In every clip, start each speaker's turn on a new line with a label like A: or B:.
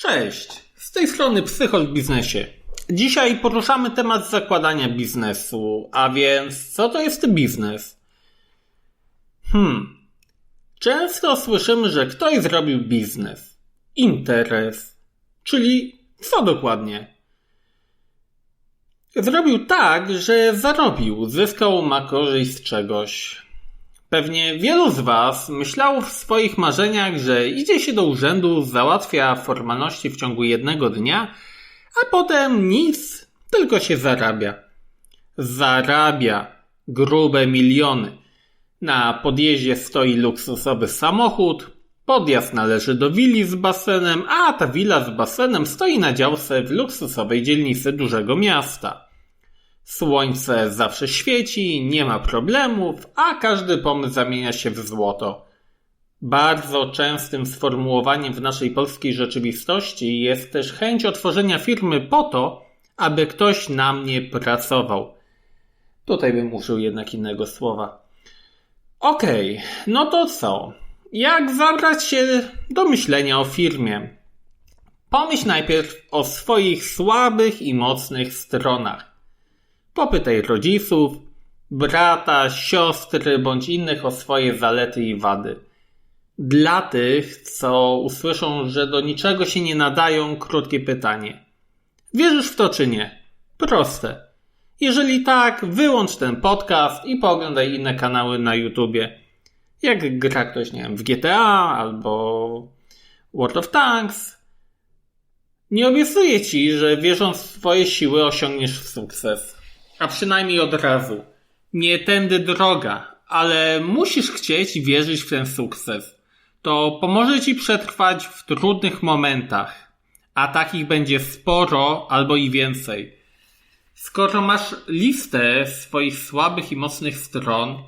A: Cześć, z tej strony Psychol w biznesie. Dzisiaj poruszamy temat zakładania biznesu, a więc co to jest biznes? Hmm. Często słyszymy, że ktoś zrobił biznes. Interes. Czyli co dokładnie? Zrobił tak, że zarobił, zyskał ma korzyść z czegoś. Pewnie wielu z Was myślało w swoich marzeniach, że idzie się do urzędu, załatwia formalności w ciągu jednego dnia, a potem nic, tylko się zarabia. Zarabia grube miliony. Na podjeździe stoi luksusowy samochód, podjazd należy do willi z basenem, a ta willa z basenem stoi na działce w luksusowej dzielnicy dużego miasta. Słońce zawsze świeci, nie ma problemów, a każdy pomysł zamienia się w złoto. Bardzo częstym sformułowaniem w naszej polskiej rzeczywistości jest też chęć otworzenia firmy po to, aby ktoś na mnie pracował. Tutaj bym użył jednak innego słowa. Okej, okay, no to co? Jak zabrać się do myślenia o firmie? Pomyśl najpierw o swoich słabych i mocnych stronach. Popytaj rodziców, brata, siostry bądź innych o swoje zalety i wady. Dla tych, co usłyszą, że do niczego się nie nadają, krótkie pytanie. Wierzysz w to czy nie? Proste. Jeżeli tak, wyłącz ten podcast i pooglądaj inne kanały na YouTubie. Jak gra ktoś, nie wiem, w GTA albo World of Tanks. Nie obiecuję ci, że wierząc w swoje siły osiągniesz sukces a przynajmniej od razu. Nie tędy droga, ale musisz chcieć wierzyć w ten sukces. To pomoże ci przetrwać w trudnych momentach, a takich będzie sporo albo i więcej. Skoro masz listę swoich słabych i mocnych stron,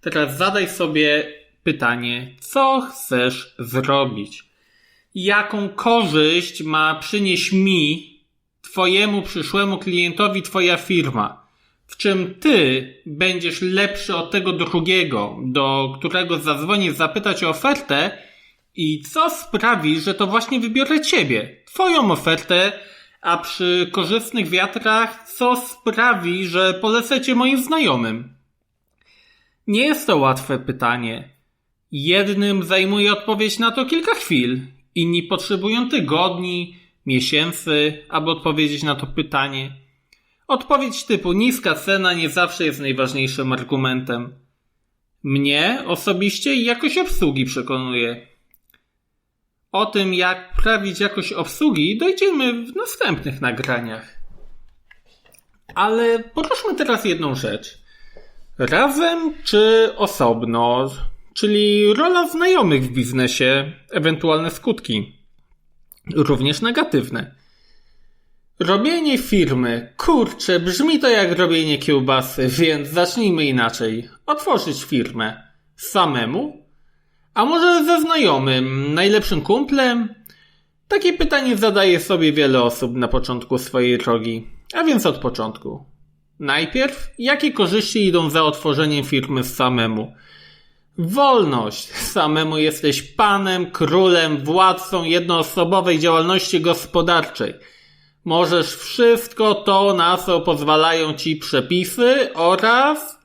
A: teraz zadaj sobie pytanie, co chcesz zrobić? Jaką korzyść ma przynieść mi, Twojemu przyszłemu klientowi, Twoja firma? W czym ty będziesz lepszy od tego drugiego, do którego zadzwonisz zapytać o ofertę i co sprawi, że to właśnie wybiorę ciebie, twoją ofertę, a przy korzystnych wiatrach co sprawi, że polecę cię moim znajomym? Nie jest to łatwe pytanie. Jednym zajmuje odpowiedź na to kilka chwil, inni potrzebują tygodni, miesięcy, aby odpowiedzieć na to pytanie. Odpowiedź typu niska cena nie zawsze jest najważniejszym argumentem. Mnie osobiście jakość obsługi przekonuje. O tym, jak prawić jakość obsługi, dojdziemy w następnych nagraniach. Ale poruszmy teraz jedną rzecz. Razem czy osobno, czyli rola znajomych w biznesie, ewentualne skutki, również negatywne. Robienie firmy. Kurczę, brzmi to jak robienie kiełbasy, więc zacznijmy inaczej. Otworzyć firmę. Samemu? A może ze znajomym, najlepszym kumplem? Takie pytanie zadaje sobie wiele osób na początku swojej drogi. A więc od początku. Najpierw, jakie korzyści idą za otworzeniem firmy samemu? Wolność. Samemu jesteś panem, królem, władcą jednoosobowej działalności gospodarczej. Możesz wszystko to, na co pozwalają ci przepisy oraz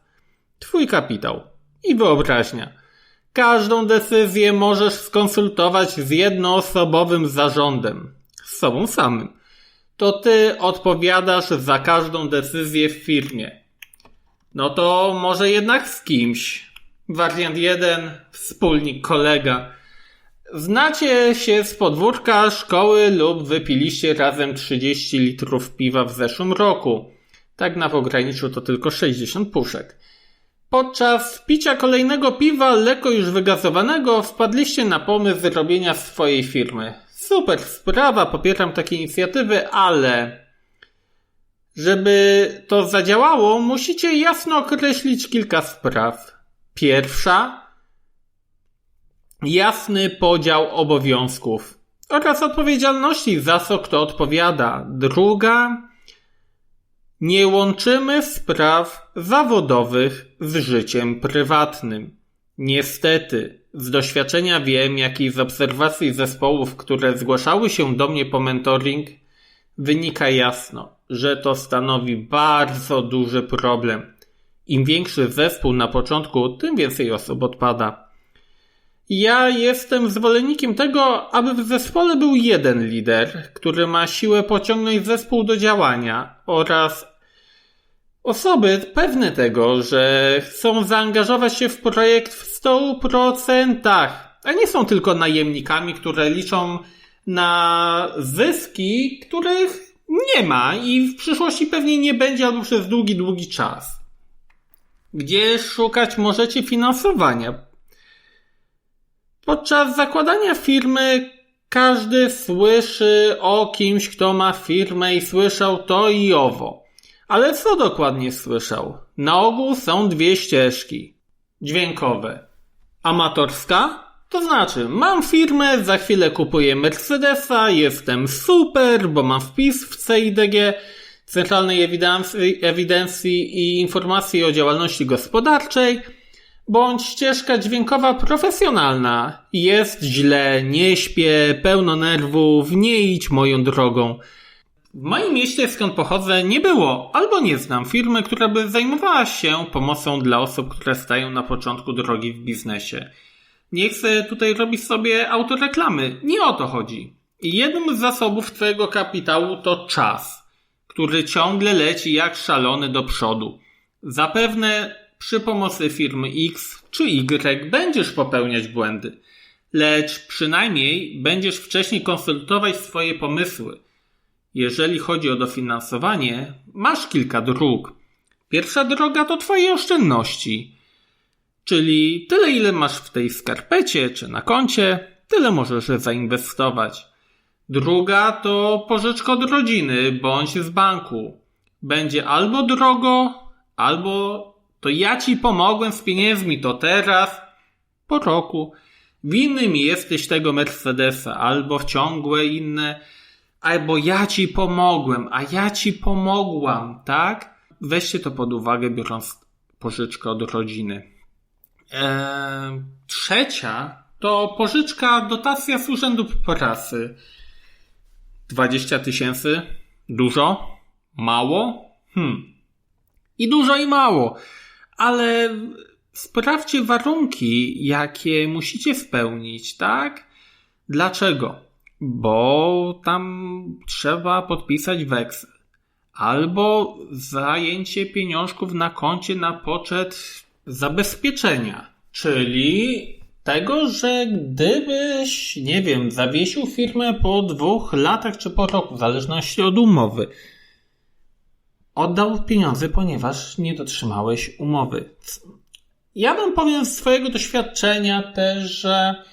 A: twój kapitał i wyobraźnia. Każdą decyzję możesz skonsultować z jednoosobowym zarządem, z sobą samym. To ty odpowiadasz za każdą decyzję w firmie. No to może jednak z kimś. Wariant jeden, wspólnik, kolega. Znacie się z podwórka szkoły lub wypiliście razem 30 litrów piwa w zeszłym roku. Tak na pograniczu to tylko 60 puszek. Podczas picia kolejnego piwa, lekko już wygazowanego, wpadliście na pomysł zrobienia swojej firmy. Super sprawa, popieram takie inicjatywy, ale żeby to zadziałało, musicie jasno określić kilka spraw. Pierwsza jasny podział obowiązków oraz odpowiedzialności za co kto odpowiada. Druga, nie łączymy spraw zawodowych z życiem prywatnym. Niestety, z doświadczenia wiem, jak i z obserwacji zespołów, które zgłaszały się do mnie po mentoring, wynika jasno, że to stanowi bardzo duży problem. Im większy zespół na początku, tym więcej osób odpada. Ja jestem zwolennikiem tego, aby w zespole był jeden lider, który ma siłę pociągnąć zespół do działania oraz osoby pewne tego, że chcą zaangażować się w projekt w 100%, a nie są tylko najemnikami, które liczą na zyski, których nie ma i w przyszłości pewnie nie będzie albo przez długi, długi czas. Gdzie szukać możecie finansowania? Podczas zakładania firmy każdy słyszy o kimś, kto ma firmę i słyszał to i owo. Ale co dokładnie słyszał? Na ogół są dwie ścieżki. Dźwiękowe. Amatorska? To znaczy, mam firmę, za chwilę kupuję Mercedesa, jestem super, bo mam wpis w CIDG, Centralnej Ewidencji, Ewidencji i Informacji o Działalności Gospodarczej, bądź ścieżka dźwiękowa profesjonalna. Jest źle, nie śpię, pełno nerwów, nie idź moją drogą. W moim mieście, skąd pochodzę, nie było albo nie znam firmy, która by zajmowała się pomocą dla osób, które stają na początku drogi w biznesie. Nie chcę tutaj robić sobie autoreklamy. Nie o to chodzi. Jednym z zasobów Twojego kapitału to czas, który ciągle leci jak szalony do przodu. Zapewne przy pomocy firmy X czy Y będziesz popełniać błędy, lecz przynajmniej będziesz wcześniej konsultować swoje pomysły. Jeżeli chodzi o dofinansowanie, masz kilka dróg. Pierwsza droga to Twoje oszczędności. Czyli tyle, ile masz w tej skarpecie czy na koncie, tyle możesz zainwestować. Druga to pożyczka od rodziny bądź z banku. Będzie albo drogo, albo to ja ci pomogłem z pieniędzmi, to teraz, po roku. Winny mi jesteś tego Mercedesa, albo w ciągłe inne, albo ja ci pomogłem, a ja ci pomogłam, tak? Weźcie to pod uwagę, biorąc pożyczkę od rodziny. Eee, trzecia to pożyczka, dotacja z Urzędu Pracy. 20 tysięcy? Dużo? Mało? Hmm. I dużo i mało. Ale sprawdźcie warunki, jakie musicie spełnić, tak? Dlaczego? Bo tam trzeba podpisać weksel. Albo zajęcie pieniążków na koncie na poczet zabezpieczenia, czyli tego, że gdybyś, nie wiem, zawiesił firmę po dwóch latach czy po roku, w zależności od umowy, oddał pieniądze, ponieważ nie dotrzymałeś umowy. Ja bym powiem z swojego doświadczenia też, że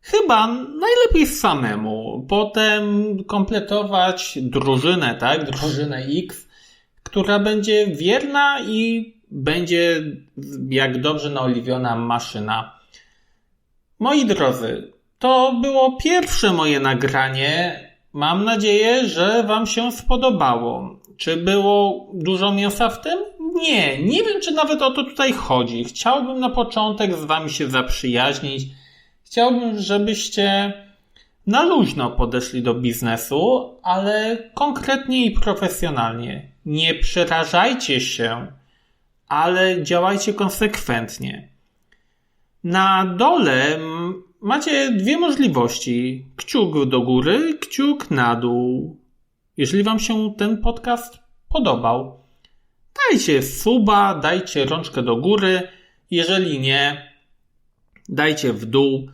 A: chyba najlepiej samemu. Potem kompletować drużynę, tak? Drużynę X, która będzie wierna i będzie jak dobrze naoliwiona maszyna. Moi drodzy, to było pierwsze moje nagranie. Mam nadzieję, że Wam się spodobało. Czy było dużo mięsa w tym? Nie, nie wiem, czy nawet o to tutaj chodzi. Chciałbym na początek z Wami się zaprzyjaźnić. Chciałbym, żebyście na luźno podeszli do biznesu, ale konkretnie i profesjonalnie. Nie przerażajcie się ale działajcie konsekwentnie. Na dole macie dwie możliwości: kciuk do góry, kciuk na dół. Jeżeli Wam się ten podcast podobał, dajcie suba, dajcie rączkę do góry. Jeżeli nie, dajcie w dół.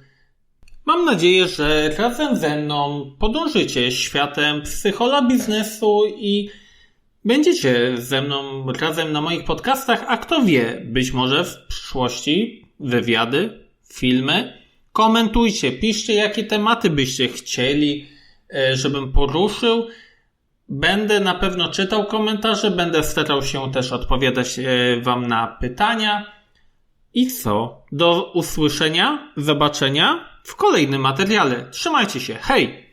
A: Mam nadzieję, że razem ze mną podążycie światem psychola biznesu i Będziecie ze mną razem na moich podcastach, a kto wie, być może w przyszłości wywiady, filmy. Komentujcie, piszcie, jakie tematy byście chcieli, e, żebym poruszył. Będę na pewno czytał komentarze, będę starał się też odpowiadać e, Wam na pytania. I co? Do usłyszenia, zobaczenia w kolejnym materiale. Trzymajcie się, hej!